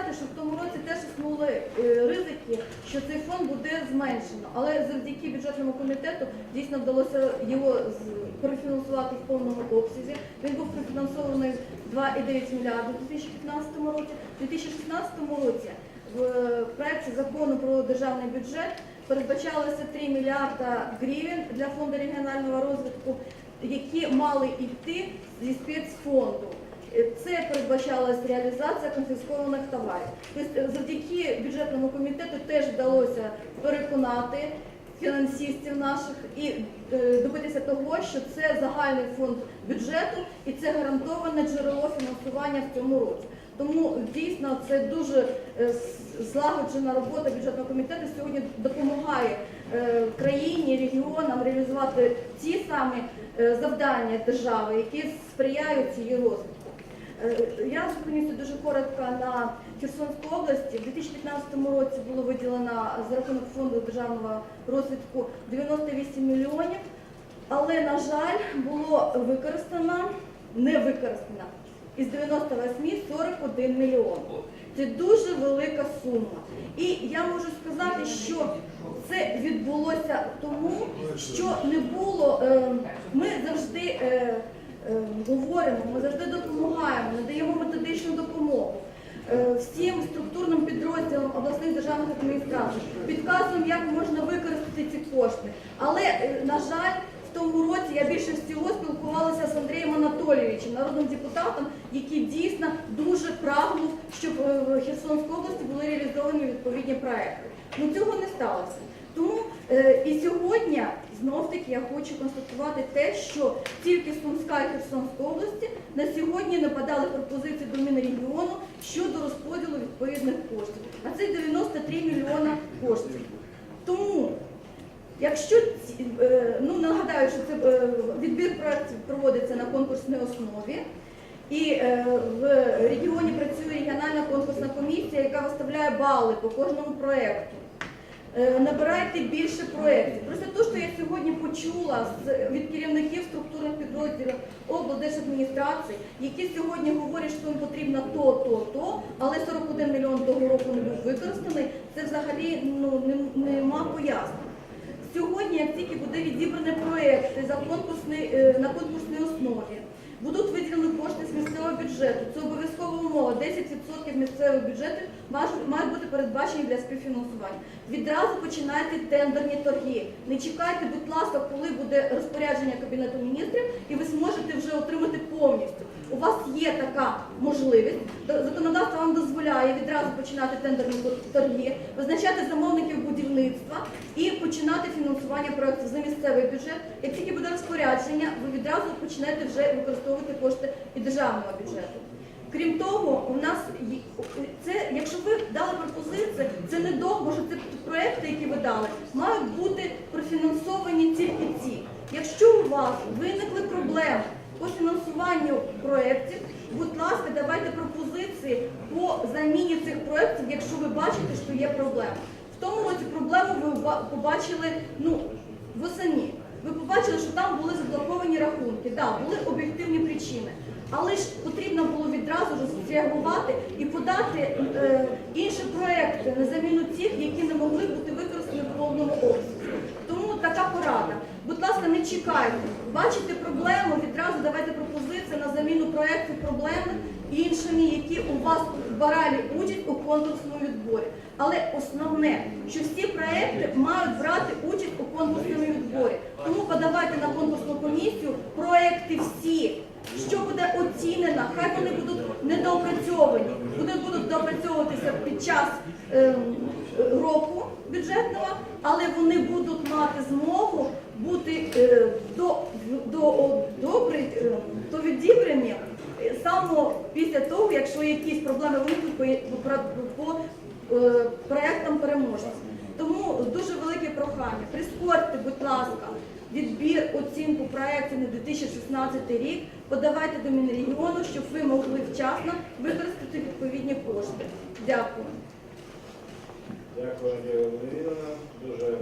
сказати, що в тому році теж існували е, ризики, що цей фонд буде зменшено. Але завдяки бюджетному комітету дійсно вдалося його профінансувати в повному обсязі. Він був профінансований 2,9 мільярдів у 2015 році. У 2016 році в е, проєкті закону про державний бюджет передбачалося 3 мільярда гривень для фонду регіонального розвитку, які мали йти зі спецфонду. Е, Це передбачалась реалізація конфіскованих товарів. Тобто е, завдяки бюджетному комітету теж вдалося переконати фінансистів наших і е, добитися того, що це загальний фонд бюджету і це гарантоване джерело фінансування в цьому році. Тому дійсно це дуже злагоджена робота бюджетного комітету сьогодні допомагає країні, регіонам реалізувати ті самі завдання держави, які сприяють її розвитку. Е, Я зупинюся дуже коротко на Херсонській області. У 2015 році було виділено за рахунок фонду державного розвитку 98 мільйонів, але, на жаль, було використано, не використано із 98 41 мільйон. Це дуже велика сума. І я можу сказати, що це відбулося тому, що не було. е, Ми завжди е, говоримо, ми завжди допомагаємо, надаємо методичну допомогу. е, Всім структурним підрозділам обласних державних адміністрацій підказуємо, як можна використати ці кошти. Але, е, на жаль, в тому році я більше всього спілкувалася з Андрієм Анатолійовичем, народним депутатом, який дійсно дуже прагнув, щоб е, в Херсонській області були реалізовані відповідні проекти. Ну цього не сталося. Тому е, і сьогодні знов таки я хочу констатувати те, що тільки Сумська і Херсонська області на сьогодні не подали пропозиції до Мінрегіону щодо розподілу відповідних коштів. А це 93 мільйона коштів. Тому Якщо е, ну нагадаю, що це е, відбір проєктів проводиться на конкурсній основі, і е, в регіоні працює регіональна конкурсна комісія, яка виставляє бали по кожному проєкту. Е, Набирайте більше проєктів. Просто те, що я сьогодні почула від керівників структурних підрозділів облдержадміністрації, які сьогодні говорять, що їм потрібно то, то, то, але 41 мільйон того року не був використаний, це взагалі ну, не- нема пояснень. Сьогодні, як тільки буде відібрані проекти за конкурсний, е, на конкурсній основі, будуть виділені кошти з місцевого бюджету. Це обов'язкова умова. 10% місцевих бюджетів мають- бути передбачені для співфінансування. Відразу починайте тендерні торги. Не чекайте, будь ласка, коли буде розпорядження Кабінету міністрів, і ви зможете вже отримати повністю. У вас є така можливість. Законодавство вам дозволяє відразу починати тендерні торги, визначати замовників будівництва і починати фінансування проєктів за місцевий бюджет. Як тільки буде розпорядження, ви відразу почнете вже використовувати кошти і державного бюджету. Крім того, у нас це, якщо ви дали пропозиції, це не довго, це проекти, які ви дали, мають бути профінансовані тільки ці. Якщо у вас виникли проблеми по фінансуванню проєктів, будь ласка, давайте пропозиції по заміні цих проєктів, якщо ви бачите, що є проблема. В тому році проблему ви побачили ну, восені. Ви побачили, що там були заблоковані рахунки. Так, були об'єктивні причини. Але ж потрібно було відразу ж зреагувати і подати е, інші проекти на заміну тих, які не могли бути використані в повному обсязі. Порада. Будь ласка, не чекайте. Бачите проблему, відразу давайте пропозиції на заміну проєктів проблемних іншими, які у вас брали участь у конкурсному відборі. Але основне, що всі проекти мають брати участь у конкурсному відборі. Тому подавайте на конкурсну комісію проекти всі. Що буде оцінено, хай вони будуть недоопрацьовані, вони будуть доопрацьовуватися під час ем, року бюджетного, але вони будуть мати змогу бути е, до, до, добрі, е, до відібрані е, саме після того, якщо якісь проблеми виникнуть по, по, по проектам переможців. Тому дуже велике прохання. Прискорте, будь ласка, відбір оцінку проєктів на 2016 рік. Подавайте до Мінрегіону, щоб ви могли вчасно використати відповідні кошти. Дякую. Дякую, Надія Леонідовна. Дуже